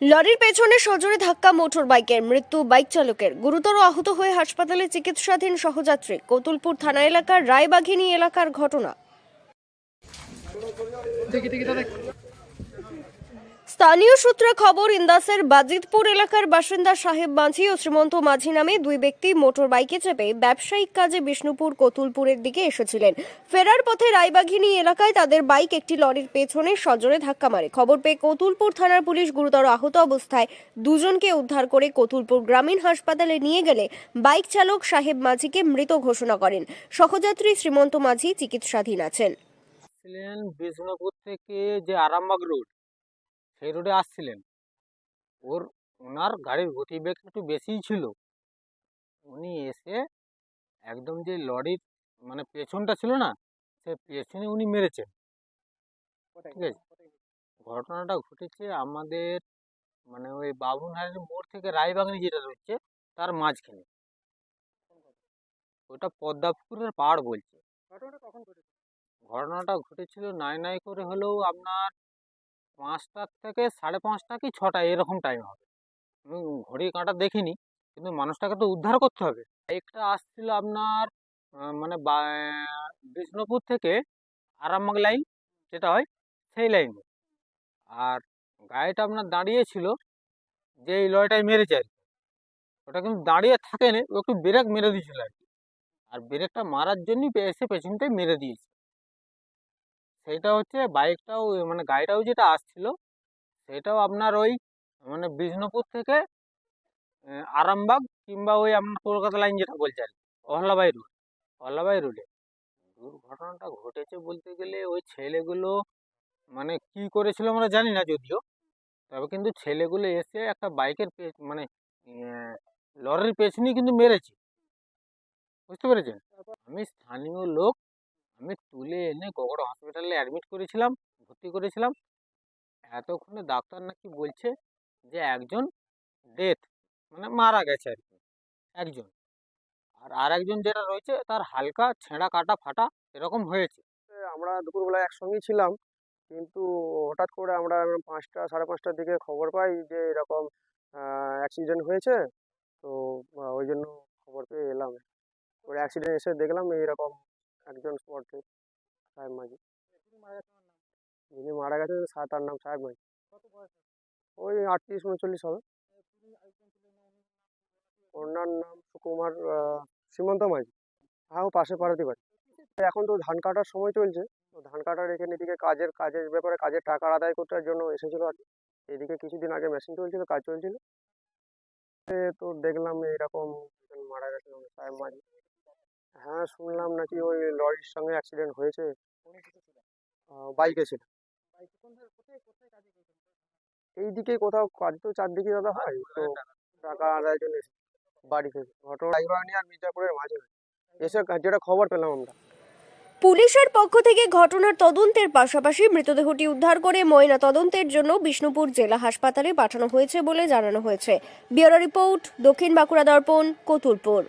লরির পেছনে সজোরে ধাক্কা মোটর বাইকের মৃত্যু বাইক চালকের। গুরুতর আহত হয়ে হাসপাতালে চিকিৎসাধীন সহযাত্রী, কতুলপুর থানা এলাকার রায়বাঘিনী এলাকার ঘটনা। স্থানীয় সূত্রে খবর, ইন্দাসের বাজিতপুর এলাকার বাসিন্দা সাহেব মাঝি ও শ্রীমন্ত মাঝি নামে দুই ব্যক্তি মোটর বাইকে চেপে ব্যবসায়িক কাজে বিষ্ণুপুর কতুলপুরের দিকে এসেছিলেন। ফেরার পথে রায়বাঘিনী এলাকায় তাদের বাইক একটি লরির পেছনে সজোরে ধাক্কা মারে। খবর পেয়ে কতুলপুর থানার পুলিশ গুরুতর আহত অবস্থায় দুজনকে উদ্ধার করে কতুলপুর গ্রামীণ হাসপাতালে নিয়ে গেলে বাইক চালক সাহেব মাঝিকে মৃত ঘোষণা করেন। সহযাত্রী শ্রীমন্ত মাঝি চিকিৎসাধীন আছেন। বিষ্ণুপুর থেকে যে আরামবাগ রোড সেই রোডে আসছিলেন। ওর ওনার গাড়ির গতিবেগ একটু বেশিই ছিল। উনি এসে একদম যে লরির মানে পেছনটা ছিল না সে পেছনে উনি মেরেছেন। ঠিক আছে? ঘটনাটা ঘটেছে আমাদের মানে ওই বাবুনহারের মোড় থেকে রায়বাগানি যেটা রয়েছে তার মাঝখানে। ওটা পদ্মাপুকুরের পাড় বলছে। ঘটনাটা ঘটেছিল নাই নাই করে হলেও আপনার পাঁচটার থেকে সাড়ে পাঁচটা কি ছটা এরকম টাইম হবে। আমি ঘড়ি কাঁটা দেখিনি, কিন্তু মানুষটাকে তো উদ্ধার করতে হবে। বাইকটা আসছিল আপনার মানে বিষ্ণুপুর থেকে আরামবাগ লাইন যেটা হয় সেই লাইনে আর গাড়িটা আপনার দাঁড়িয়ে ছিল যে এই লরিটাই মেরেছে আর কি। ওটা কিন্তু দাঁড়িয়ে থাকেনি, ও একটু ব্রেক মেরে দিয়েছিল আর কি। আর ব্রেকটা মারার জন্যই এসে পেছনটাই মেরে দিয়েছে। সেইটা হচ্ছে বাইকটাও মানে গাড়িটাও যেটা আসছিল, সেটাও আপনার ওই মানে বিষ্ণুপুর থেকে আরামবাগ কিংবা ওই আপনার কলকাতা লাইন যেটা বলছে আর কি অহলাবাই রোড অহলাবাই রোডে দুর্ঘটনাটা ঘটেছে বলতে গেলে ওই ছেলেগুলো মানে কি করেছিল আমরা জানি না যদিও, তবে কিন্তু ছেলেগুলো এসে একটা বাইকের পে- মানে লরির পেছনেই কিন্তু মেরেছে। বুঝতে পেরেছেন? আমি স্থানীয় লোক আমি তুলে এনে গগড় হসপিটালে অ্যাডমিট করেছিলাম, ভর্তি করেছিলাম। এতক্ষণে ডাক্তার নাকি বলছে যে একজন ডেথ মানে মারা গেছে আর কি, একজন। আর আর একজন যেটা রয়েছে তার হালকা ছেঁড়া কাটা ফাটা এরকম হয়েছে। আমরা দুপুরবেলা একসঙ্গেই ছিলাম, কিন্তু হঠাৎ করে আমরা পাঁচটা, সাড়ে পাঁচটার দিকে খবর পাই যে এরকম অ্যাক্সিডেন্ট হয়েছে। তো ওই জন্য খবর পেয়ে এলাম। ওর অ্যাক্সিডেন্ট এসে দেখলাম এইরকম একজন স্পট সাহেব মাঝি। যিনি মারা গেছেন সাত আট নাম সাহেব মাঝি। ওই আটত্রিশ উনচল্লিশ হবে। ওনার নাম সুকুমার সীমন্ত মাঝি। হ্যাঁ ও পাশে পাড়াতে বাড়ি। এখন তো ধান কাটার সময় চলছে। তো ধান কাটার এখানে এদিকে কাজের কাজের ব্যাপারে কাজের টাকা আদায় করতে জন্য এসেছিল আর কি। এদিকে কিছুদিন আগে মেশিন চলছিল কাজ চলছিল। তো দেখলাম এরকম মারা গেছে সাহেব মাঝি। হ্যাঁ শুনলাম নাকি ওই লরির সঙ্গে অ্যাক্সিডেন্ট হয়েছে। বাইকে ছিল? এইদিকে কোথাও কাজ তো চারদিকে দাদা হয় তো টাকা আদায়ের জন্য বাড়ি থেকে। ঘটনা আর মির্জাপুরের মাঝে। এসে যেটা খবর পেলাম আমরা। পুলিশের পক্ষ থেকে ঘটনার তদন্তের পাশাপাশি মৃতদেহটি উদ্ধার করে ময়না তদন্তের জন্য বিষ্ণুপুর জেলা হাসপাতালে পাঠানো হয়েছে বলে জানানো হয়েছে। ব্যুরো রিপোর্ট দক্ষিণ বাঁকুড়া দর্পণ কতুলপুর।